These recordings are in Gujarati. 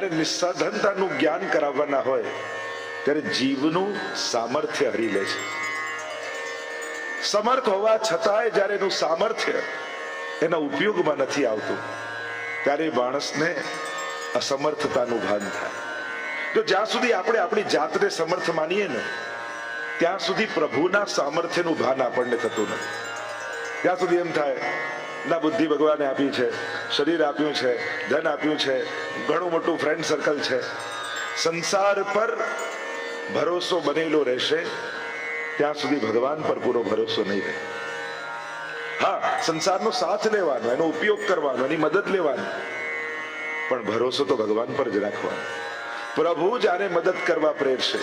જ્યારે નિસ્સાધનતાનું જ્ઞાન કરાવવાના હોય, ત્યારે જીવનું સામર્થ્ય હરી લે છે. સમર્થ હોવા છતાંય જ્યારે એનું સામર્થ્ય એના ઉપયોગમાં નથી આવતું, ત્યારે માણસને અસમર્થતાનું ભાન થાય. જો જ્યાં સુધી આપણે આપણી જાતને સમર્થ માનીએ ને, ત્યાં સુધી પ્રભુના સામર્થ્યનું ભાન આપણને થતું નથી. ત્યાં સુધી એમ થાય ના બુદ્ધિ ભગવાને આપી છે, શરીર આપ્યું છે, ધન આપ્યું છે, ઘણું મોટું ફ્રેન્ડ સર્કલ છે. સંસાર પર ભરોસો બનેલો રહેશે, ત્યાં સુધી ભગવાન પર પૂરો ભરોસો નહીં રહે. હા, સંસારનો સાથ લેવાનો, એનો ઉપયોગ કરવાનો, એની મદદ લેવાની. પણ ભરોસો તો ભગવાન પર જ રાખવાનો. પ્રભુ જ આને મદદ કરવા પ્રેરશે.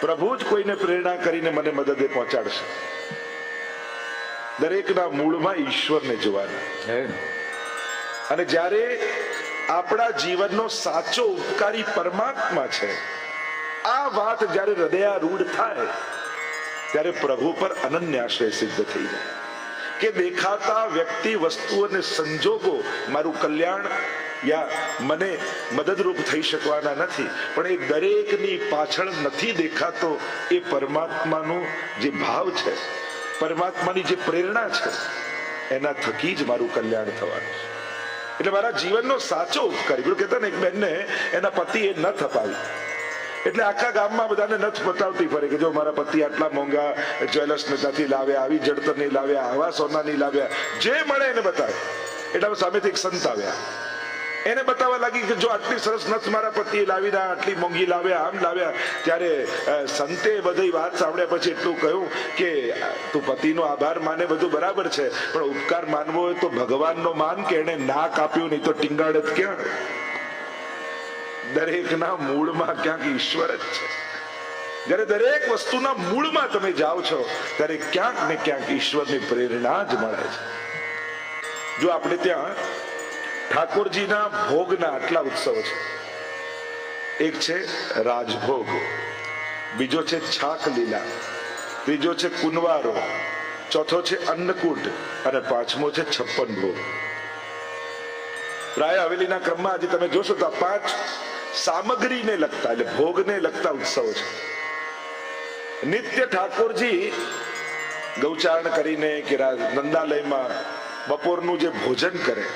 પ્રભુ જ કોઈને પ્રેરણા કરીને મને મદદે પહોંચાડશે. દરેકના મૂળમાં ઈશ્વરને જોવાના. અને જ્યારે આપણા જીવનનો સાચો ઉપકારી પરમાત્મા છે આ વાત જ્યારે હૃદયારૂઢ થાય ત્યારે પ્રભુ પર અનન્ય આશ્રય સિદ્ધ થઈ જાય. કે દેખાતા વ્યક્તિ વસ્તુ અને સંજોગો મારું કલ્યાણ યા મને મદદરૂપ થઈ શકવાના નથી પણ એ દરેકની પાછળ નથી દેખાતો એ પરમાત્માનો જે ભાવ છે. પરમાત્માની જે પ્રેરણા છે, એના થકી જ મારું કલ્યાણ થવાનું છે. એટલે મારા જીવનનો સાચો ઉપકાર પેલું કહેતા ને એક બેનને, એના પતિએ નથ અપાવી. એટલે આખા ગામમાં બધાને નથ બતાવતી ફરે કે જો મારા પતિ આટલા મોંઘા જ્વેલર્સ નથી લાવ્યા આવી જડતર નહીં લાવ્યા આવા સોના નહીં લાવ્યા, જે મળે એને બતાવે. એટલે સામેથી એક સંત આવ્યા. એને બતાવવા લાગી કે જો આટલી સરસ નથ મારા પતિ લાવી ના આટલી મોંઘી લાવ્યા, આમ લાવ્યા, ત્યારે સંતે બધી વાત સાંભળ્યા પછી એટલું કહ્યું કે, તું પતિનો આભાર માને બધું બરાબર છે, પણ ઉપકાર માનવો હોય તો ભગવાનનો માન કે એને ના કાપ્યું નહીં તો ટીંગાડ ક્યાં? દરેકના મૂળમાં ક્યાંક ઈશ્વર જ છે. જ્યારે દરેક વસ્તુના મૂળમાં તમે જાઓ છો, ત્યારે ક્યાંક ને ક્યાંક ઈશ્વરની પ્રેરણા જ મળે છે. જો આપણે ત્યાં ઠાકોરજીના ભોગના આટલા ઉત્સવ છે. એક છે રાજભોગ, બીજો છે છાક લીલા ત્રીજો છે કુનવારો, ચોથો છે અન્નકૂટ અને પાંચમો છે છપ્પન ભોગ. રાય હવેલીના ક્રમમાં આજે તમે જોશો તો પાંચ સામગ્રીને લગતા, એટલે ભોગને લગતા ઉત્સવો છે. નિત્ય ઠાકોરજી ગૌચારણ કરીને કે નંદાલયમાં બપોરનું જે ભોજન કરે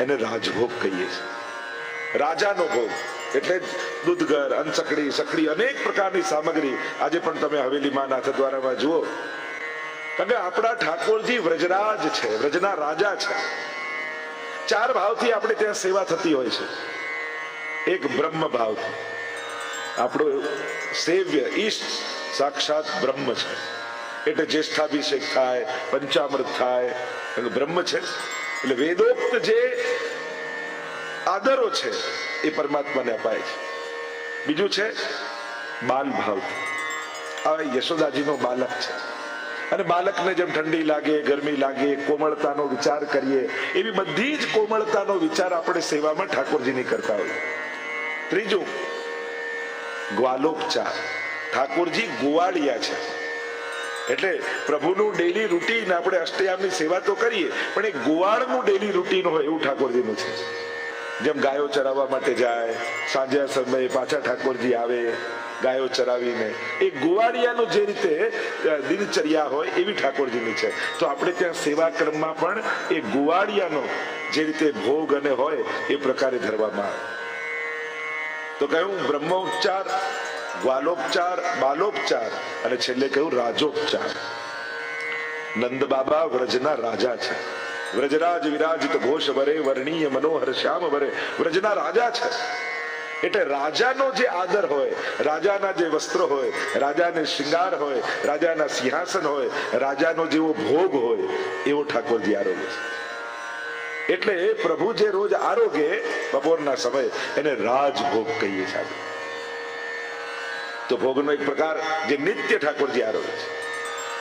એને રાજભોગ કહીએ છીએ. રાજાનો ભોગ, એટલે જ દૂધઘર અનસકડી સકડી, અનેક પ્રકારની સામગ્રી આજે પણ તમે હવેલીમાં નાથદ્વારામાં જુઓ. કારણ કે આપણા ઠાકોરજી વ્રજરાજ છે, વ્રજના રાજા છે. ચાર ભાવથી આપણે ત્યાં સેવા થતી હોય છે. એક બ્રહ્મ ભાવથી. આપણો સેવ્ય ઈષ્ટ સાક્ષાત બ્રહ્મ છે. એટલે જ્યેષ્ઠાભિષેક થાય, પંચામૃત થાય, બ્રહ્મ છે. એટલે વેદોક્ત જે આદરો છે એ પરમાત્માને અપાય છે. બીજું છે બાલ ભાવ આ યશોદાજીનો બાલક છે. અને બાલકને જેમ ઠંડી લાગે, ગરમી લાગે, કોમળતાનો વિચાર કરીએ, એવી બધી જ કોમળતાનો વિચાર આપણે સેવામાં ઠાકોરજીની કરતા હોય ત્રીજું, ગ્વાલોપચાર. ઠાકોરજી ગોવાળિયા છે. એટલે પ્રભુનું ડેલી રૂટીન આપણે અષ્ટયામની સેવા તો કરીએ, પણ એ ગોવાળનું ડેલી રૂટીન હોય એવું ઠાકોરજીનું છે. જેમ ગાયો ચરાવવા માટે જાય, સાંજે સમયે પાછા ઠાકોરજી આવે, ગાયો ચરાવીને. એ ગોવાળિયાનું જે રીતે દિનચર્યા હોય એવી ઠાકોરજીની છે. તો આપણે ત્યાં સેવા ક્રમમાં પણ એ ગોવાળિયાનો જે રીતે ભોગ અને હોય એ પ્રકારે ધરવામાં આવે. તો કહ્યું, બ્રહ્મોપચાર ગ્વાલોપચાર બાલોપચાર. અને છેલ્લે કહ્યું રાજોપચાર. નંદ બાબા વ્રજના રાજા છે. વ્રજરાજ વિરાજિત ઘોષ વરે, વર્ણીય મનોહર શ્યામ વરે. વ્રજના રાજા છે. એટલે રાજાનો જે આદર હોય, રાજાના જે વસ્ત્ર હોય, રાજાને શિંગાર હોય, રાજાના સિંહાસન હોય, રાજાનો જેવો ભોગ હોય, એવો ઠાકોરજી આરોગ્ય છે. એટલે પ્રભુ જે રોજ આરોગે બપોરના સમય એને રાજભોગ કહીએ છીએ. તો ભોગનો એક પ્રકાર જે નિત્ય ઠાકોરજી આરોગે છે.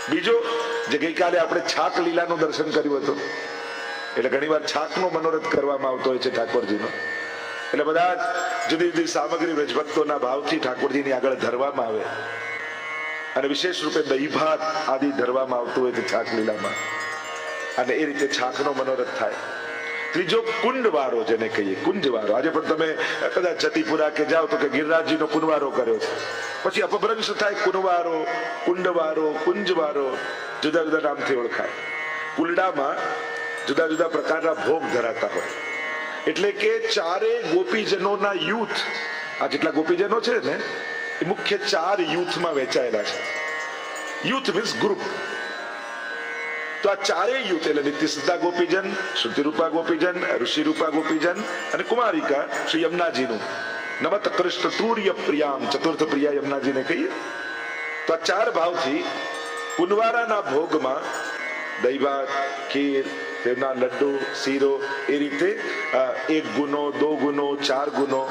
બીજો, જે ગઈકાલે આપણે છાક લીલાનું દર્શન કર્યું હતું, એટલે ઘણીવાર છાકનો મનોરથ કરવામાં આવતો હોય છે ઠાકોરજીનો. એટલે બધા જુદી જુદી સામગ્રી વેજભક્તોના ભાવથી ઠાકોરજીની આગળ ધરવામાં આવે. અને વિશેષ રૂપે દહી ભાત આદિ ધરવામાં આવતું હોય છે છાક લીલામાં. અને એ રીતે છાકનો મનોરથ થાય. ત્રીજો કુંડવારો જેને કહીએ, કુંજવારો. આજે પણ તમે કદાચ જતીપુરા કે જાઓ તો કે ગિરરાજજીનો કુંડવારો કર્યો છે. પછી અપભ્રંશ થાય કુંડવારો કુંડવારો, કુંજવારો, જુદા જુદા નામથી ઓળખાય. કુલડામાં જુદા જુદા પ્રકારના ભોગ ધરાતા હોય. એટલે કે ચારે ગોપીજનોના યુથ, આ જેટલા ગોપીજનો છે ને, એ મુખ્ય ચાર યુથમાં વહેંચાયેલા છે. Youth means group. તો આ ચારેય યુથ એટલે નિત્ય સિદ્ધા ગોપીજન, શ્રુતિરૂપા ગોપીજન, ઋષિરૂપા ગોપીજન અને કુમારિકા શ્રી યમુનાજીનું. નમત કૃષ્ણ તુર્ય પ્રિયામ, ચતુર્થ પ્રિયા યમુનાજીને કહીએ. તો આ ચાર ભાવથી કુનવારાના ભોગમાં દૈવાત ખીર તેમના લડ્ડુ, શીરો એ રીતે એક ગુનો, દો ગુનો, ચાર ગુનો,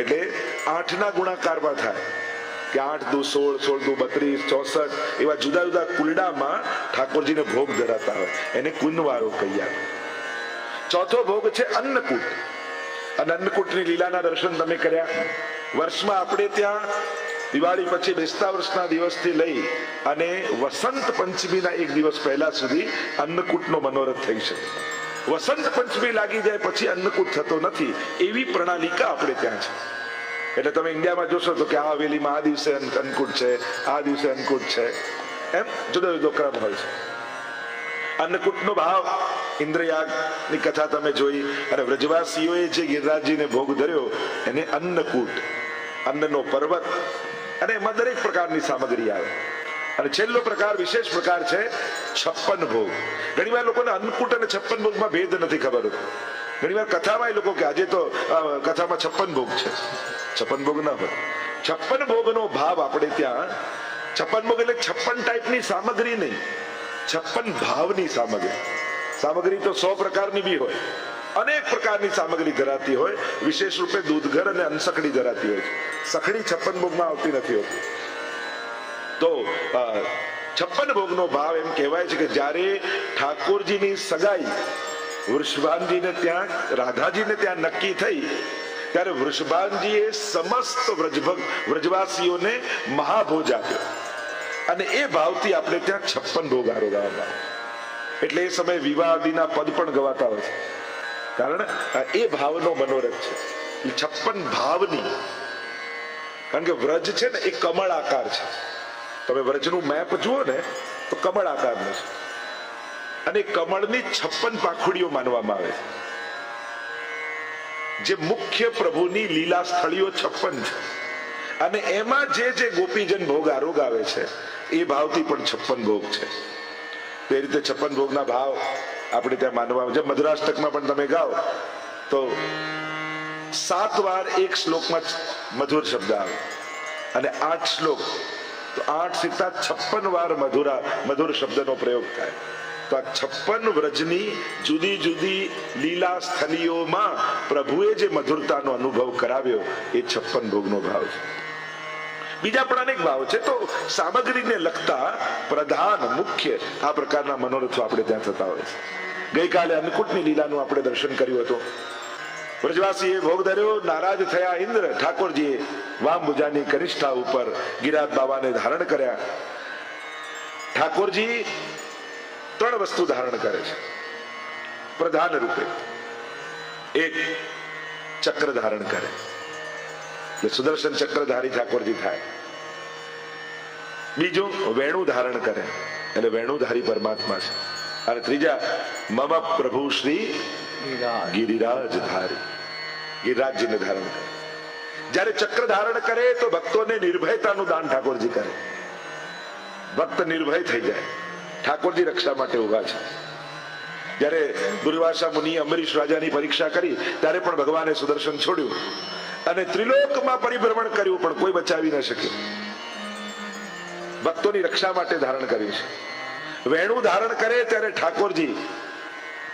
એટલે આઠના ગુણાકારમાં થાય. કે આઠ દુ સોળ સોળ દુ બત્રીસ, ચોસઠ એવા જુદા જુદા કુલડામાં ઠાકોરજીને ભોગ ધરાતા હોય. એને કુંજવારો કહીએ ચોથો ભોગ છે અન્નકૂટ. અને અન્નકૂટની લીલાના દર્શન તમે કર્યા. વર્ષમાં આપણે ત્યાં દિવાળી પછી બેસતા વર્ષના દિવસથી લઈ અને વસંત પંચમીના એક દિવસ પહેલા સુધી અન્નકૂટનો મનોરથ થઈ શકે. વસંત પંચમી લાગી જાય પછી અન્નકૂટ થતો નથી. એવી પ્રણાલિકા આપણે ત્યાં છે. એટલે તમે ઇન્ડિયામાં જોશો તો કે આ હવેલીમાં આ દિવસે અંકુટ છે, આ દિવસે અન્નકૂટ છે. એમ જુદો જુદો ક્રમ હોય છે. અન્નકૂટનો ભાવ ઇન્દ્રયાગની કથા તમે જોઈ અને વ્રજવાસીઓએ જે ગિરિરાજજીને ભોગ ધર્યો એને અન્નકૂટ, અન્નનો પર્વત અને એમાં દરેક પ્રકારની સામગ્રી આવે. અને છેલ્લો પ્રકાર, વિશેષ પ્રકાર છે છપ્પન ભોગ. ઘણીવાર લોકોને અન્નકૂટ અને છપ્પન ભોગમાં ભેદ નથી ખબર ઘણીવાર કથામાં એ લોકો કે આજે તો કથામાં છપ્પન ભોગ છે. છપ્પન ભોગ ના હોય. છપ્પન ભોગનો ભાવ આપણે ત્યાં, છપ્પન ભોગ એટલે છપ્પન ટાઈપની સામગ્રી નહીં. છપ્પન ભાવની સામગ્રી. સામગ્રી તો સો પ્રકારની બી હોય. અનેક પ્રકારની સામગ્રી ધરાતી હોય. વિશેષ રૂપે દૂધઘર અને અનસખડી ધરાતી હોય સખડી છપ્પન ભોગમાં આવતી નથી હોતી. તો છપ્પન ભોગનો ભાવ એમ કહેવાય છે કે જ્યારે ઠાકોરજીની સગાઈ વૃષભાનજીને ત્યાં, રાધાજીને ત્યાં નક્કી થઈ. ત્યારે વૃષભાનજીએ સમસ્ત વ્રજભગ, વ્રજવાસીઓને મહાભોજ આપ્યો. અને એ ભાવથી આપણે ત્યાં છપ્પન ભોગ આરોગાવામાં એટલે એ સમયે વિવાહ આદિના પદ પણ ગવાતા હોય છે. કારણ એ ભાવનો મનોરથ છે. એ છપ્પન ભાવની. કારણ કે વ્રજ છે ને, એ કમળ આકાર છે. તમે વ્રજનું મેપ જુઓ ને, તો કમળ આકારનું છે. અને કમળની છપ્પન પાખુડીઓ માનવામાં આવે છે. જે મુખ્ય પ્રભુની લીલા સ્થળીઓ છપ્પન છે. અને એમાં જે જે ગોપીજન ભોગ આરોગ આવે છે, એ ભાવથી પણ છપ્પન ભોગ છે. તે રીતે છપ્પન ભોગના ભાવ આપણે ત્યાં માનવા આવે છે. મધુરાષ્ટકમાં પણ તમે ગાઓ, તો સાત વાર એક શ્લોકમાં મધુર શબ્દ આવે. અને આઠ શ્લોક, તો આઠ સીતા છપ્પન વાર મધુરા, મધુર શબ્દનો પ્રયોગ થાય. તો આ છપ્પન વ્રજની જુદી જુદી લીલા સ્થલીઓમાં પ્રભુએ જે મધુરતાનો અનુભવ કરાવ્યો, એ છપ્પન ભોગનો ભાવ છે. બીજા પણ અનેક ભાવ છે. તો સામગ્રીને લગતા પ્રધાન, મુખ્ય, આ પ્રકારના મનોરથો આપણે ત્યાં થતા હોય છે. ગઈકાલે અન્નકૂટની લીલાનું આપણે દર્શન કર્યું હતું. વ્રજવાસીએ ભોગ ધર્યો, નારાજ થયા ઇન્દ્ર, ઠાકોરજીએ વામભુજાની કનિષ્ઠા ઉપર ગિરાજ બાબાને ધારણ કર્યા. ઠાકોરજી ત્રણ વસ્તુ ધારણ કરે છે. પ્રધાન રૂપે એક ચક્ર ધારણ કરે. એટલે સુદર્શન ચક્રધારી ઠાકોરજી થાય. બીજું વેણુ ધારણ કરે. એટલે વેણુધારી પરમાત્મા છે. અને ત્રીજા, મમ પ્રભુ શ્રી ગિરિરાજ ધારી. ગિરિરાજજીને ધારણ કરે. જ્યારે ચક્ર ધારણ કરે તો ભક્તોને નિર્ભયતાનું દાન ઠાકોરજી કરે. ભક્ત નિર્ભય થઈ જાય. ઠાકોરજી રક્ષા માટે ઊભા છે. જ્યારે દુર્વાસા મુનિ અમરીશ રાજાની પરીક્ષા કરી, ત્યારે પણ ભગવાને સુદર્શન છોડ્યું અને ત્રિલોકમાં પરિભ્રમણ કર્યું, પણ કોઈ બચાવી ન શક્યું ભક્તોની રક્ષા માટે ધારણ કર્યું છે. વેણુ ધારણ કરે ત્યારે ઠાકોરજી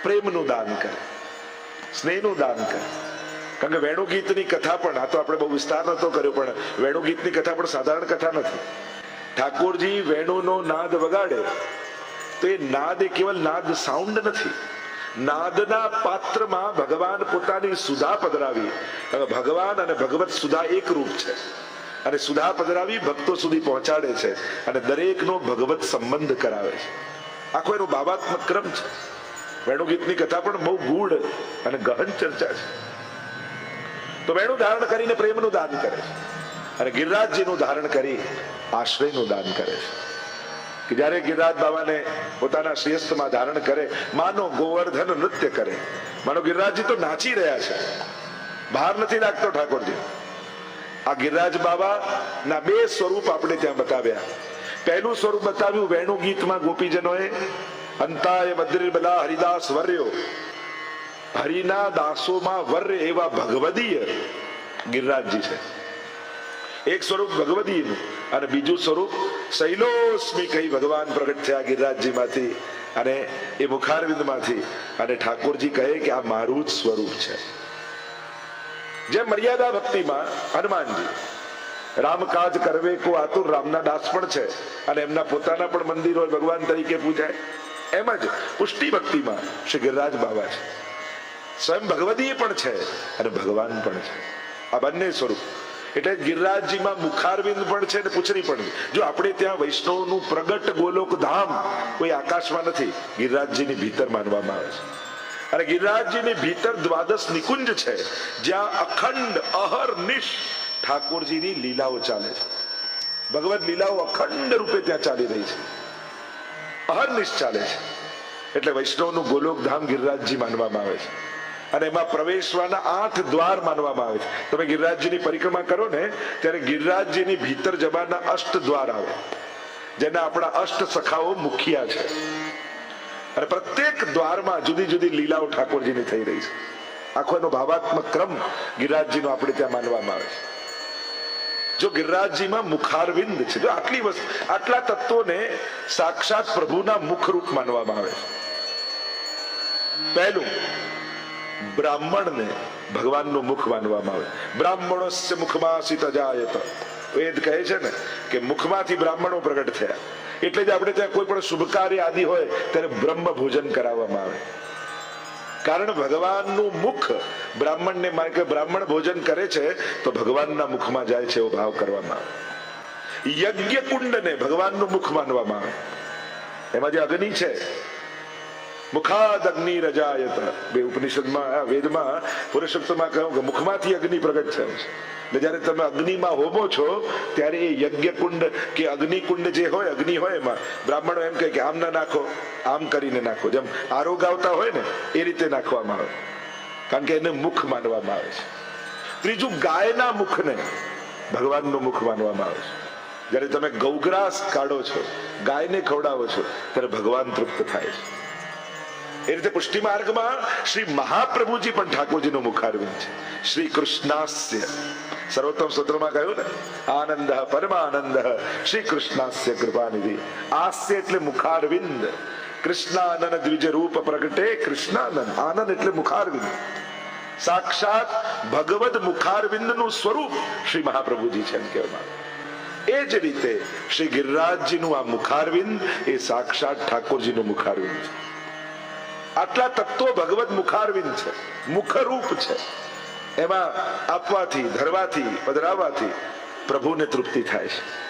પ્રેમનું દાન કરે, સ્નેહનું દાન કરે. કારણ કે વેણુ ગીતની કથા પણ, આ તો આપણે બહુ વિસ્તાર નતો કર્યો, પણ વેણુ ગીતની કથા પણ સાધારણ કથા નથી. ઠાકોરજી વેણુનો નાદ વગાડે તો એ નાદ એ કેવલ નાદ સાઉન્ડ નથી. નાદના પાત્રમાં ભગવાન પોતાની સુધા પધરાવી. ભગવાન અને ભગવત સુધા એક રૂપ છે. અને સુધા પધરાવી ભક્તો સુધી પહોંચાડે છે અને દરેકનો ભગવત સંબંધ કરાવે છે. આખો એનો બાબાત્મક ક્રમ છે. વેણુગીતની કથા પણ બહુ ગૂઢ અને ગહન ચર્ચા છે. તો વેણું ધારણ કરીને પ્રેમનું દાન કરે છે. અને ગિરિરાજજીનું ધારણ કરી આશ્રયનું દાન કરે છે. કે જ્યારે ગિરિરાજ બાબાને પોતાના શ્રેષ્ઠમાં ધારણ કરે, માનો ગોવર્ધન નૃત્ય કરે. માનો ગિરિરાજજી તો નાચી રહ્યા છે. બહાર નથી લાગતો ઠાકોરજી. આ ગિરિરાજ બાબા ના બે સ્વરૂપ આપણે ત્યાં બતાવ્યા. પહેલું સ્વરૂપ બતાવ્યું વેણુ ગીતમાં ગોપીજનોએ, અંતાય બદ્રિબલા હરિદાસ વર્યો, હરિના દાસોમાં વર્ય એવા ભગવદીય. ગિરિરાજજી છે. એક સ્વરૂપ ભગવદીનું. અને બીજું સ્વરૂપ શૈલોસ્મી કહી ભગવાન પ્રગટ થયા ગિરિરાજજીમાંથી અને એ મુખારવિંદમાંથી. અને ઠાકોરજી કહે કે આ મારું જ સ્વરૂપ છે. જેમ મર્યાદા ભક્તિમાં હનુમાનજી, રામકાજ કરવે કો આતુર રામના દાસ પણ છે અને એમના પોતાના પણ મંદિરો ભગવાન તરીકે પૂજાય. એમ જ પુષ્ટિ ભક્તિમાં શ્રી ગિરિરાજ બાબા છે. સ્વયં ભગવદી પણ છે અને ભગવાન પણ છે. આ બંને સ્વરૂપ એટલે ગિરિરાજજીમાં મુખારવિંદ પણ છે ને પૂછરી પણ જો આપણે ત્યાં વૈષ્ણવનું પ્રગટ ગોલોક ધામ કોઈ આકાશમાં નથી ગિરિરાજજીની ભીતર માનવામાં આવે છે. અને ગિરિરાજજીની ભીતર દ્વાદશ નિકુંજ છે, જ્યાં અખંડ અહર નિશ ઠાકોરજીની લીલાઓ ચાલે છે. ભગવત લીલાઓ અખંડ રૂપે ત્યાં ચાલી રહી છે. અહર્નિશ ચાલે છે. એટલે વૈષ્ણવનું ગોલોક ધામ ગિરિરાજજી માનવામાં આવે છે. અને એમાં પ્રવેશવાના આઠ દ્વાર માનવામાં આવે છે. તમે ગિરિરાજજીની પરિક્રમા કરો ને, ત્યારે ગિરિરાજજીની ભીતર જવાના અષ્ટ દ્વાર આવે. જેના આપણા અષ્ટ સખાઓ મુખિયા છે. અને પ્રત્યેક દ્વારમાં જુદી જુદી લીલાઓ ઠાકોરજીની થઈ રહી છે. આખો એનો ભાવાત્મક ક્રમ ગિરિરાજજીનો આપણે ત્યાં માનવામાં આવે છે. જો ગિરિરાજજીમાં મુખારવિંદ છે જો આટલી વસ્તુ, આટલા તત્વોને સાક્ષાત પ્રભુના મુખરૂપ માનવામાં આવે છે. પહેલું બ્રાહ્મણને ભગવાનનું મુખ માનવામાં આવે. બ્રાહ્મણોસ્ય મુખમાં સિતજાયત વેદ કહે છે ને કે મુખમાંથી બ્રાહ્મણો પ્રગટ થયા. એટલે જ આપણે ત્યાં કોઈ પણ શુભ કાર્ય આદિ હોય ત્યારે બ્રહ્મ ભોજન કરાવવામાં આવે. કારણ ભગવાનનું મુખ બ્રાહ્મણને માને કે બ્રાહ્મણ ભોજન કરે છે તો ભગવાનના મુખમાં જાય છે એવો ભાવ કરવામાં આવે. યજ્ઞ કુંડને ભગવાનનું મુખ માનવામાં આવે. એમાં જે અગ્નિ છે મુખાદ અગ્નિ રજાયત. બે ઉપનિષદમાં વેદમાં પુરુષોત્તમાં કહ્યું કે મુખમાંથી અગ્નિ પ્રગટ થાય છે. ને જ્યારે તમે અગ્નિમાં હોમો છો, ત્યારે એ યજ્ઞ કુંડ કે અગ્નિ કુંડ જે હોય, અગ્નિ હોય એમાં. બ્રાહ્મણો એમ કહે કે આમ ના નાખો, આમ કરીને નાખો. જેમ આરોગ આવતા હોય ને, એ રીતે નાખવામાં આવે. કારણ કે એને મુખ માનવામાં આવે છે. ત્રીજું, ગાયના મુખને ભગવાનનું મુખ માનવામાં આવે છે. જ્યારે તમે ગૌગ્રાસ કાઢો છો, ગાયને ખવડાવો છો, ત્યારે ભગવાન તૃપ્ત થાય છે. એ રીતે પુષ્ટિ માર્ગમાં શ્રી મહાપ્રભુજી પણ ઠાકોરજીનું મુખારવિંદ છે. શ્રી કૃષ્ણાસ્ય. સર્વોત્તમ સૂત્રમાં કહ્યું ને, આનંદ, પરમાનંદ, શ્રી કૃષ્ણાસ્ય કૃપાનિધિ. આસ્ય એટલે મુખારવિંદ. કૃષ્ણાનંદ દ્વિજ રૂપ પ્રગટે કૃષ્ણાનંદ. આનંદ એટલે મુખારવિંદ. સાક્ષાત ભગવદ મુખારવિંદનું સ્વરૂપ શ્રી મહાપ્રભુજી છે એમ કહેવામાં આવે. એ જ રીતે શ્રી ગિરિરાજજીનું આ મુખારવિંદ એ સાક્ષાત ઠાકોરજીનું મુખારવિંદ છે. આટલા તત્વો ભગવત મુખારવિંદ છે, મુખરૂપ છે. એમાં આપવાથી, ધરવાથી પધરાવવાથી પ્રભુને તૃપ્તિ થાય છે.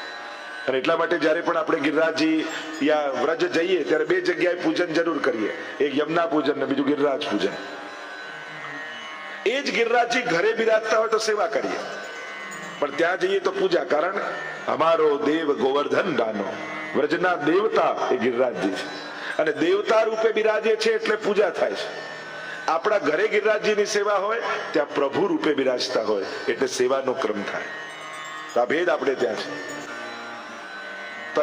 અને એટલા માટે જ્યારે પણ આપણે ગિરિરાજી યા વ્રજ જઈએ, ત્યારે બે જગ્યાએ પૂજન જરૂર કરીએ. એક યમુના પૂજન ને બીજું ગિરિરાજ પૂજન. એ જ ગિરિરાજી ઘરે બિરાજતા હોય તો સેવા કરીએ. પણ ત્યાં જઈએ તો પૂજા. કારણ અમારો દેવ ગોવર્ધન દાનો. વ્રજના દેવતા એ ગિરિરાજજી છે. અને દેવતા રૂપે બિરાજે છે એટલે પૂજા થાય છે. આપણા ઘરે ગિરિરાજજીની સેવા હોય, ત્યાં પ્રભુ રૂપે બિરાજતા હોય, એટલે સેવાનો ક્રમ થાય. તો ભેદ આપણે ત્યાં છે. તો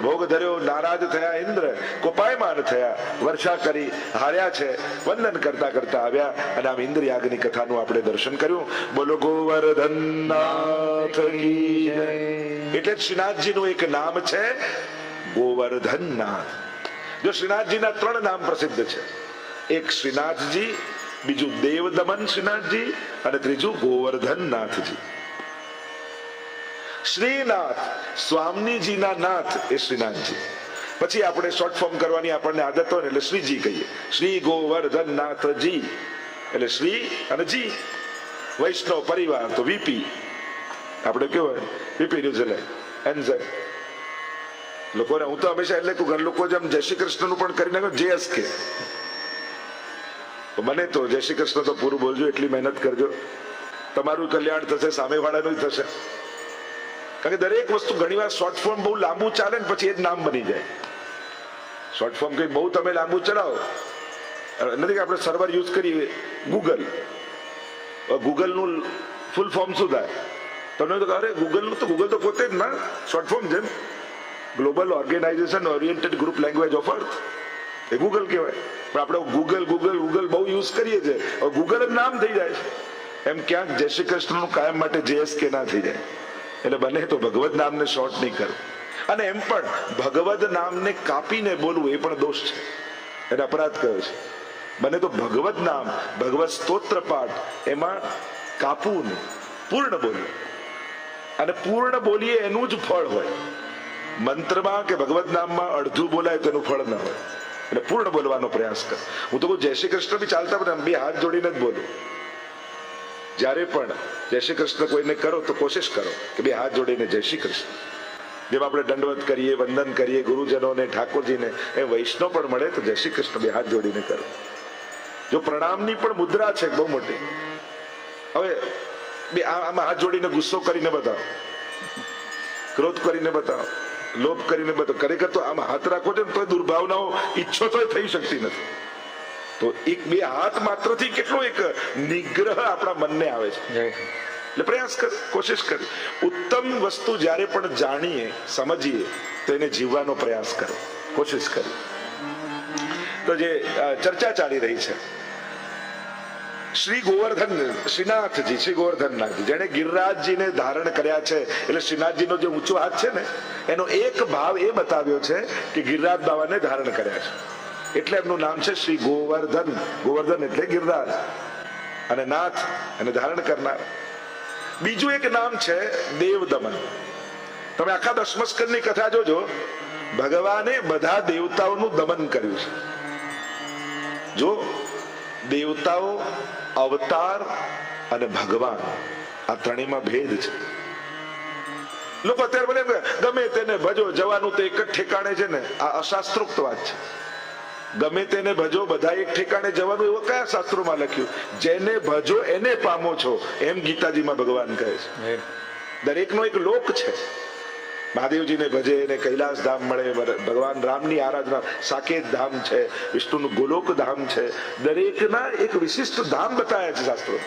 ભોગ ધર્યો, નારાજ થયા ઇન્દ્ર, કોપાયમાન થયા, વર્ષા કરી હાર્યા છે, વંદન કરતા કરતા આવ્યા, અને આમ ઇન્દ્ર યાગની કથાનું આપણે દર્શન કર્યું. બોલો જય. એટલે શ્રીનાથજીનું એક નામ છે ગોવર્ધનનાથ જો શ્રીનાથજીના ત્રણ નામ પ્રસિદ્ધ છે. એક શ્રીનાથજી, બીજું દેવદમન શ્રીનાથજી અને ત્રીજું ગોવર્ધનનાથજી. શ્રીનાથ, સ્વામીજીના નાથ એ શ્રીનાથજી. પછી આપણે શોર્ટ ફોર્મ કરવાની આપણને આદત હોય એટલે શ્રીજી કહીએ. શ્રી ગોવર્ધનનાથજી. એટલે શ્રી અને જી. વૈષ્ણવ પરિવાર, તો વીપી આપણે કેવું વીપી ન્યુઝીલેન્ડ એનઝેડ લોકોને હું તો હંમેશા એટલે ઘણા લોકો જેમ જય શ્રી કૃષ્ણનું પણ કરી નાખો જે એસ મને તો જય શ્રી કૃષ્ણ તો પૂરું બોલજો, એટલી મહેનત કરજો. તમારું કલ્યાણ થશે, સામેવાળાનું થશે. કારણ કે દરેક વસ્તુ ઘણીવાર શોર્ટ ફોર્મ બહુ લાંબુ ચાલે ને પછી એ જ નામ બની જાય. શોર્ટ ફોર્મ કઈ બહુ તમે લાંબુ ચલાવો. નથી કે આપણે સર્વર યુઝ કરીએ ગૂગલ ગૂગલનું ફૂલ ફોર્મ શું થાય? તમને તો અરે ગૂગલનું તો ગૂગલ તો પોતે જ ના શોર્ટ ફોર્મ છે global organization oriented group language of earth A Google કહેવાય. પણ આપણે ગૂગલ ગૂગલ ગૂગલ બહુ યુઝ કરીએ છીએ. હવે ગૂગલ જ નામ થઈ જાય છે. એમ ક્યાંક જય શ્રી કૃષ્ણનું કાયમ માટે જેએસકે ના થઈ જાય. એટલે બને તો ભગવત નામને શોર્ટ નહીં કરવું અને એમ પણ ભગવત નામને કાપીને બોલવું એ પણ દોષ છે. એને અપરાધ કયો છે. બને તો ભગવત નામ ભગવત સ્તોત્ર પાઠ એમાં કાપવું પૂર્ણ બોલવું અને પૂર્ણ બોલીએ એનું જ ફળ હોય. મંત્રમાં કે ભગવત નામમાં અડધું બોલાય તેનું ફળ ન હોય. એટલે પૂર્ણ બોલવાનો પ્રયાસ કર. હું તો કહું, જય શ્રી કૃષ્ણ બી ચાલતા પણ બે હાથ જોડીને જ બોલું. જ્યારે પણ જય શ્રી કૃષ્ણ કોઈને કરો તો કોશિશ કરો કે બે હાથ જોડીને જય શ્રી કૃષ્ણ. જેમ આપણે દંડવત કરીએ, વંદન કરીએ, ગુરુજનોને, ઠાકોરજીને, એ વૈષ્ણવ પણ મળે તો જય શ્રી કૃષ્ણ બે હાથ જોડીને કરો. જો પ્રણામની પણ મુદ્રા છે, બહુ મોટી. હવે બે આમાં હાથ જોડીને ગુસ્સો કરીને બતાવો. ક્રોધ કરીને બતાવો. લોભ કરીને બતાવો ખરેખર તો આમ હાથ રાખો છો ને તો દુર્ભાવનાઓ ઈચ્છો તો થઈ શકતી નથી. તો એક બે હાથ માત્રથી કેટલો એક નિગ્રહ આપણા મનને આવે છે. એટલે પ્રયાસ કર કોશિશ કર. ઉત્તમ વસ્તુ જ્યારે પણ જાણીએ સમજીએ તો એને જીવવાનો પ્રયાસ કરો. કોશિશ કરો. તો જે ચર્ચા ચાલી રહી છે. શ્રી ગોવર્ધન, શ્રીનાથજી, શ્રી ગોવર્ધનનાથજી જેને ગિરિરાજજીને ધારણ કર્યા છે. એટલે શ્રીનાથજીનો જે ઊંચો હાથ છે ને, એનો એક ભાવ એ બતાવ્યો છે કે ગિરિરાજ બાબાને ધારણ કર્યા છે. એટલે એમનું નામ છે શ્રી ગોવર્ધન. ગોવર્ધન એટલે ગિરિરાજ. અને નાથ એને ધારણ કરનાર. બીજું એક નામ છે દેવ દમન તમે આખા દશમસ્કરની કથા જોજો. ભગવાને બધા દેવતાઓનું દમન કર્યું છે. જો દેવતાઓ અવતાર અને ભગવાન. આ ત્રણેયમાં ભેદ છે. લોકો અત્યારે મને ગમે તેને ભજો જવાનું તો એક જ ઠેકાણે છે ને. આ અશાસ્ત્રોક્ત વાત છે. ગમે તેને ભજો બધા એક ઠેકાણે જવાનું એવું કયા શાસ્ત્રોમાં લખ્યું? જેને ભજો એને પામો છો. એમ ગીતાજીમાં ભગવાન કહે છે. દરેકનો એક લોક છે. મહાદેવજીને ભજે એને કૈલાસ ધામ મળે ભગવાન રામની આરાધના સાકેત ધામ છે, વિષ્ણુનું ગોલોક ધામ છે. દરેકના એક વિશિષ્ટ ધામ બતાવ્યા છે શાસ્ત્રો.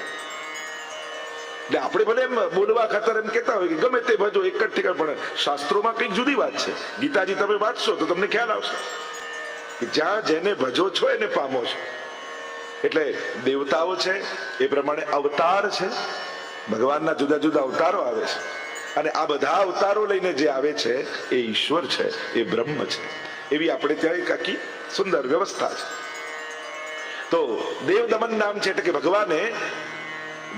એટલે આપણે ભલે એમ બોલવા ખાતર એમ કહેતા હોય કે ગમે તે ભજો, એક જ ઠેકાણ, પણ શાસ્ત્રોમાં કંઈક જુદી વાત છે. ગીતાજી તમે વાંચશો તો તમને ખ્યાલ આવશે. કે જ્યાં જેને ભજો છો એને પામો છો. એટલે દેવતાઓ છે, એ પ્રમાણે અવતાર છે. ભગવાનના જુદા જુદા અવતારો આવે છે. અને આ બધા અવતારો લઈને જે આવે છે, એ ઈશ્વર છે, એ બ્રહ્મ છે. એવી આપણે ત્યાં એક આખી સુંદર વ્યવસ્થા છે. તો દેવ દમન નામ છે એટલે કે ભગવાને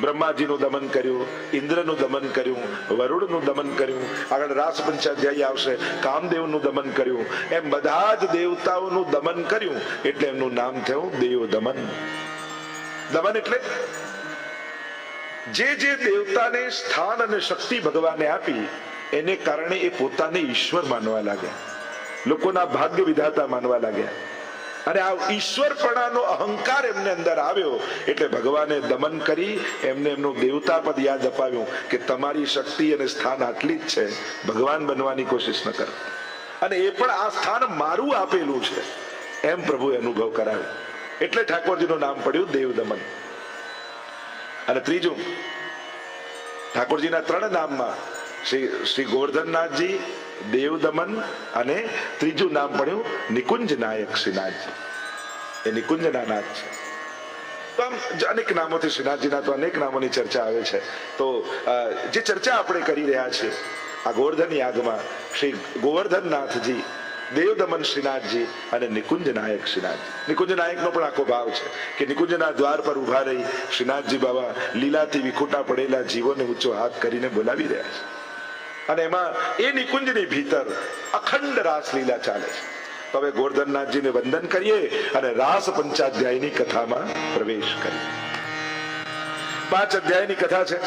બ્રહ્માજીનું દમન કર્યું, ઇન્દ્રનું દમન કર્યું, વરુણનું દમન કર્યું, આગળ રાસ પંચાધ્યાય આવશે, કામદેવનું દમન કર્યું. એમ બધા જ દેવતાઓનું દમન કર્યું, એટલે એમનું નામ થયું દેવ દમન. દમન એટલે જે જે દેવતાને સ્થાન અને શક્તિ ભગવાને આપી, એને કારણે એ પોતાને ઈશ્વર માનવા લાગ્યા. લોકોના ભાગ્ય વિધાતા માનવા લાગ્યા. અને આ ઈશ્વરપણાનો અહંકાર એમને અંદર આવ્યો, એટલે ભગવાને દમન કરી, એમને એમનું દેવતા પદ યાદ અપાવ્યું કે તમારી શક્તિ અને સ્થાન આટલી જ છે, ભગવાન બનવાની કોશિશ ન કરો. અને એ પણ આ સ્થાન મારું આપેલું છે. એમ પ્રભુએ અનુભવ કરાવ્યો. એટલે ઠાકોરજીનું નામ પડ્યું દેવ દમન અને ત્રીજું, ઠાકોરજીના ત્રણ નામમાં શ્રી શ્રી ગોવર્ધનનાથજી, દેવદમન અને ત્રીજું નામ પડ્યું નિકુંજ નાયક શ્રીનાથજી એ નિકુંજના નાથ છે. અનેક નામોથી શ્રીનાથજીના તો અનેક નામોની ચર્ચા આવે છે. તો જે ચર્ચા આપણે કરી રહ્યા છીએ, આ ગોવર્ધન યાગમાં શ્રી ગોવર્ધનનાથજી દેવદમન શ્રીનાથજી અને નિકુંજ નાયક શ્રીનાથજી. નિકુંજ નાયકનો પણ આખો ભાવ છે કે નિકુંજના દ્વાર પર ઊભા રહી શ્રીનાથજી બાબા લીલાથી વિખોટા પડેલા જીવોને ઊંચો હાથ કરીને બોલાવી રહ્યા છે. અને એમાં એ નિકુંજની ભીતર અખંડ રાસલીલા ચાલે છે. તો હવે ગોરધનનાથજીને વંદન કરીએ અને રાસ પંચાધ્યાયની કથામાં પ્રવેશ કરીએ. પાંચ અધ્યાયની કથા છે.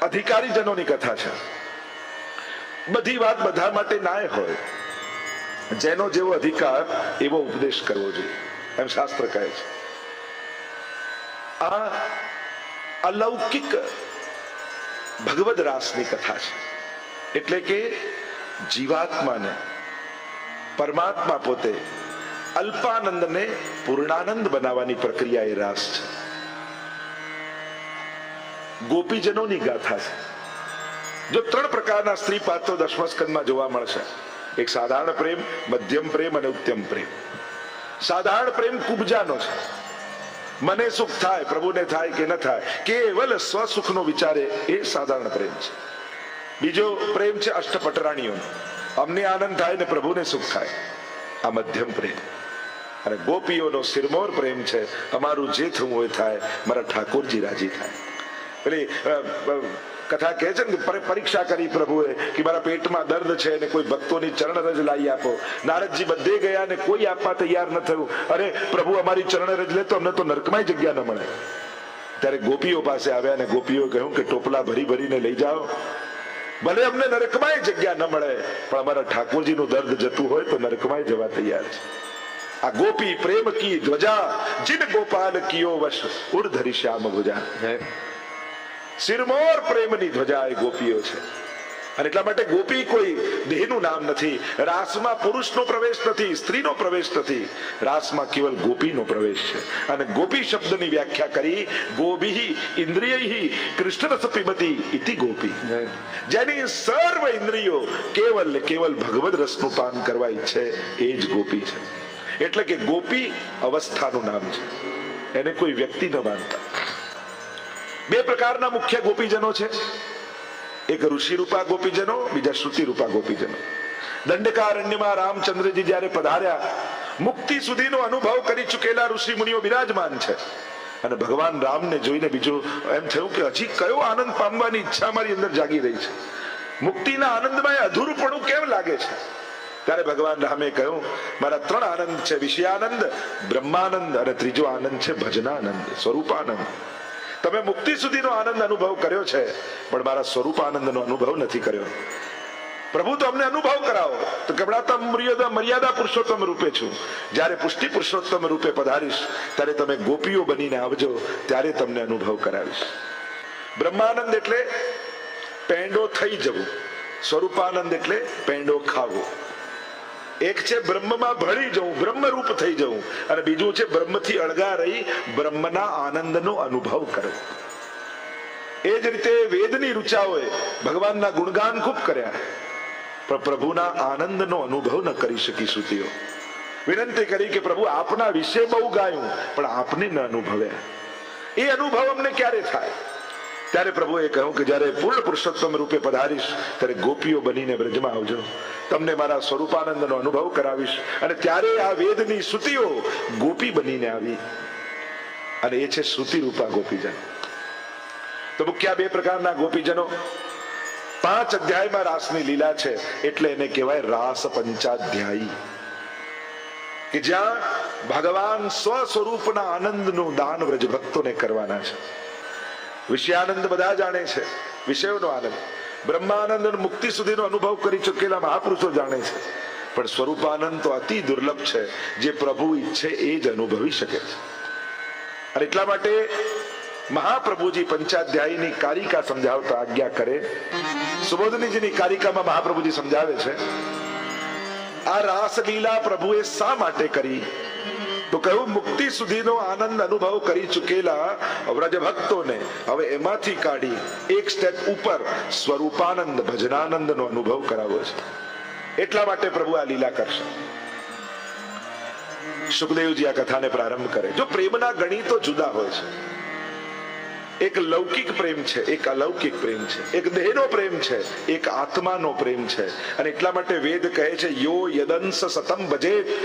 અધિકારીજનોની કથા છે. બધી વાત બધા માટે ના હોય. જેનો જેવો અધિકાર, એવો ઉપદેશ કરવો જોઈએ. એમ શાસ્ત્ર કહે છે. આ અલૌકિક ભગવદ રાસની કથા છે. એટલે કે જીવાત્માને, પરમાત્મા પોતે અલ્પાનંદને પૂર્ણાનંદ બનાવવાની પ્રક્રિયા એ રાસ છે. ગોપીજનોની ગાથા છે. જો ત્રણ પ્રકારના સ્ત્રી પાત્રો દસમા જોવા મળશે. એક સાધારણ પ્રેમ મધ્યમ પ્રેમ અને ઉત્તમ પ્રેમ. સાધારણ પ્રેમ કુબજાનો છે. મને સુખ થાય પ્રભુને થાય કે ન થાય કેવલ સ્વસુખનો વિચારે એ સાધારણ પ્રેમ છે. બીજો પ્રેમ છે અષ્ટપટરાણીઓનો. અમને આનંદ થાય ને પ્રભુને સુખ થાય. આ મધ્યમ પ્રેમ. અને ગોપીઓનો સિરમોર પ્રેમ છે અમારું જે થવું હોય થાય મારા ઠાકોરજી રાજી થાય અ, કથા કહે છે ને પરીક્ષા કરી પ્રભુએ કે મારા પેટમાં દર્દ છે ને કોઈ ભક્તોની ચરણ રજ લાવી આપો. નારદજી બધે ગયા ને કોઈ આપવા તૈયાર ન થયું. અરે પ્રભુ અમારી ચરણ રજ લે તો અમને તો નરકમાં જગ્યા ન મળે. ત્યારે ગોપીઓ પાસે આવ્યા અને ગોપીઓ કહ્યું કે ટોપલા ભરી ભરીને લઈ જાઓ. ભલે અમને નરકમાં જગ્યા ન મળે, પણ અમારા ઠાકોરજીનું દર્દ જતું હોય તો નરકમાં જવા તૈયાર છે. આ ગોપી પ્રેમ કી ધ્વજા, જીન ગોપાલ કિયો વશ, ઉર્ધરી શ્યામ ભુજા. સિરમોર પ્રેમની ધ્વજા એ ગોપીઓ છે. અને એટલા માટે ગોપી કોઈ દેહનું નામ નથી. રાસમાં પુરુષનો પ્રવેશ નથી સ્ત્રીનો પ્રવેશ નથી. રાસમાં કેવલ ગોપીનો પ્રવેશ છે. અને ગોપી શબ્દની વ્યાખ્યા કરી ગોભી ઇન્દ્રિય કૃષ્ણરસ પીબતી ઇતિ ગોપી. જેની સર્વ ઇન્દ્રિયો કેવલ ને કેવલ ભગવદ રસનું પાન કરવા ઈચ્છે એ જ ગોપી છે. એટલે કે ગોપી અવસ્થાનું નામ છે. એને કોઈ વ્યક્તિ ન માનતા. બે પ્રકારના મુખ્ય ગોપીજનો છે. એક ઋષિ રૂપા ગોપીજનો, બીજા શ્રુતિ રૂપા ગોપીજનો. દંડકારણ્યમાં રામચંદ્રજી જ્યારે પધાર્યા, મુક્તિ સુધીનો અનુભવ કરી ચૂકેલા ઋષિ મુનિઓ બિરાજમાન છે. અને ભગવાન રામને જોઈને બીજું એમ થયું કે હજી કયો આનંદ પામવાની ઈચ્છા મારી અંદર જાગી રહી છે. મુક્તિના આનંદમાં એ અધૂરુપણું કેમ લાગે છે? ત્યારે ભગવાન રામે કહ્યું, મારા ત્રણ આનંદ છે, વિષયાનંદ, બ્રહ્માનંદ અને ત્રીજો આનંદ છે, ભજનાનંદ, સ્વરૂપાનંદ. તમે મુક્તિ સુધીનો આનંદ અનુભવ કર્યો છે, પણ મારા સ્વરૂપાનંદનો અનુભવ નથી કર્યો. પ્રભુ તો અમને અનુભવ કરાવો. તો કપડાતમ મર્યાદા મર્યાદા પુરુષોત્તમ રૂપે છું. જ્યારે પુષ્ટિ પુરુષોત્તમ રૂપે પધારીશ, ત્યારે તમે ગોપીઓ બનીને આવજો, ત્યારે તમને અનુભવ કરાવીશ. બ્રહ્માનંદ એટલે પેંડો થઈ જવું. સ્વરૂપાનંદ એટલે પેંડો ખાવો. એક છે બ્રહ્મમાં ભળી જવું, બ્રહ્મરૂપ થઈ જવું. અને બીજું છે બ્રહ્મથી અળગા રહી બ્રહ્મના આનંદનો અનુભવ કરવો એ જ રીતે વેદની રૂચાઓએ ભગવાનના ગુણગાન ખૂબ કર્યા. પણ પ્રભુના આનંદનો અનુભવ ન કરી શકી શ્રુતિઓ વિનંતી કરી કે પ્રભુ આપના વિશે બહુ ગાયું, પણ આપને ન અનુભવ્યા. એ અનુભવ અમને ક્યારે થાય? ત્યારે પ્રભુએ કહ્યું કે જ્યારે પૂર્ણ પુરુષોત્તમ રૂપે પધારીશ, ત્યારે ગોપીઓ બનીને બ્રજમાં આવજો. તમને મારા સ્વરૂપાનંદનો અનુભવ કરાવીશ અને ત્યારે આ વેદની શ્રુતિઓ ગોપી બનીને આવી. અને એ છે શ્રુતિ રૂપા ગોપીજન. તો મુખ્ય બે પ્રકારના ગોપીજનો, પાંચ અધ્યાયમાં રાસની લીલા છે, એટલે એને કહેવાય રાસ પંચાધ્યાયી. કે જ્યાં ભગવાન સ્વ સ્વરૂપના આનંદનું દાન વ્રજ ભક્તોને કરવાના છે. વિષયાનંદ બધા જાણે છે, વિષયોનો આનંદ. બ્રહ્માનંદ અને મુક્તિ સુધીનો અનુભવ કરી ચૂકેલા મહાપુરુષો જાણે છે. પણ સ્વરૂપાનંદ તો અતિ દુર્લભ છે, જે પ્રભુ ઈચ્છે એ જ અનુભવી શકે છે. અને એટલા માટે મહાપ્રભુજી પંચાધ્યાયની કારિકા સમજાવતા આજ્ઞા કરે. સુબોધનીજીની કારિકામાં મહાપ્રભુજી સમજાવે છે, આ રાસલીલા પ્રભુએ શા માટે કરી? તો કહ્યું મુક્તિ સુધીનો આનંદ અનુભવ કરી ચૂકેલા વ્રજ ભક્તોને હવે એમાંથી કાઢી એક સ્ટેપ ઉપર સ્વરૂપાનંદ, ભજનાનંદનો અનુભવ કરાવ્યો છે. એટલા માટે પ્રભુ આ લીલા કરશે. સુખદેવજી આ કથાને પ્રારંભ કરે. જો પ્રેમના ગણિતો જુદા હોય છે. એક લૌકિક પ્રેમ છે એક અલૌકિક પ્રેમ છે એક દેહનો પ્રેમ છે એક આત્માનો પ્રેમ છે. અને એટલા માટે વેદ કહે છે યો યદંશ સતમ ભજે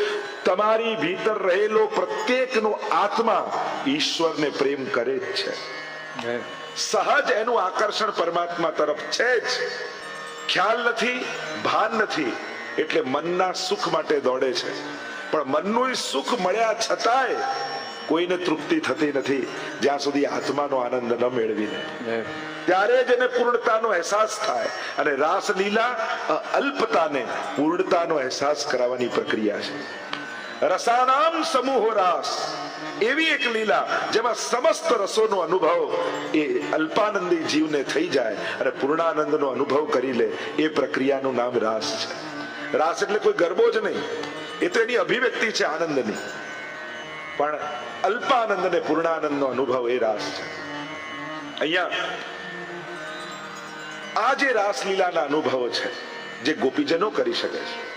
તમારી ભીતર રહેલો પ્રત્યેકનો આત્મા ઈશ્વરને પ્રેમ કરે જ છે. સહજ એનું આકર્ષણ પરમાત્મા તરફ છે જ. ખ્યાલ નથી ભાન નથી એટલે મનના સુખ માટે દોડે છે. પણ મનનું સુખ મળ્યા છતાંય કોઈને તૃપ્તિ થતી નથી. જ્યાં સુધી આત્માનો આનંદ ન મેળવીને. ત્યારે જ એને પૂર્ણતાનો અહેસાસ થાય અને રાસલીલા અલ્પતાને પૂર્ણતાનો અહેસાસ કરાવવાની પ્રક્રિયા છે. રસાનામ સમૂહો રાસ. એવી એક લીલા જેમાં સમસ્ત રસોનો અનુભવ એ અલ્પાનંદી જીવને થઈ જાય અને પૂર્ણાનંદનો અનુભવ કરી લે. એ પ્રક્રિયાનું નામ રાસ છે. રાસ એટલે કોઈ ગરબો જ નહીં. એ તો એની અભિવ્યક્તિ છે આનંદની. પણ અલ્પાનંદ અને પૂર્ણાનંદનો અનુભવ એ રાસ છે. અહીંયા આ જે રાસલીલાના અનુભવો છે, જે ગોપીજનો કરી શકે છે.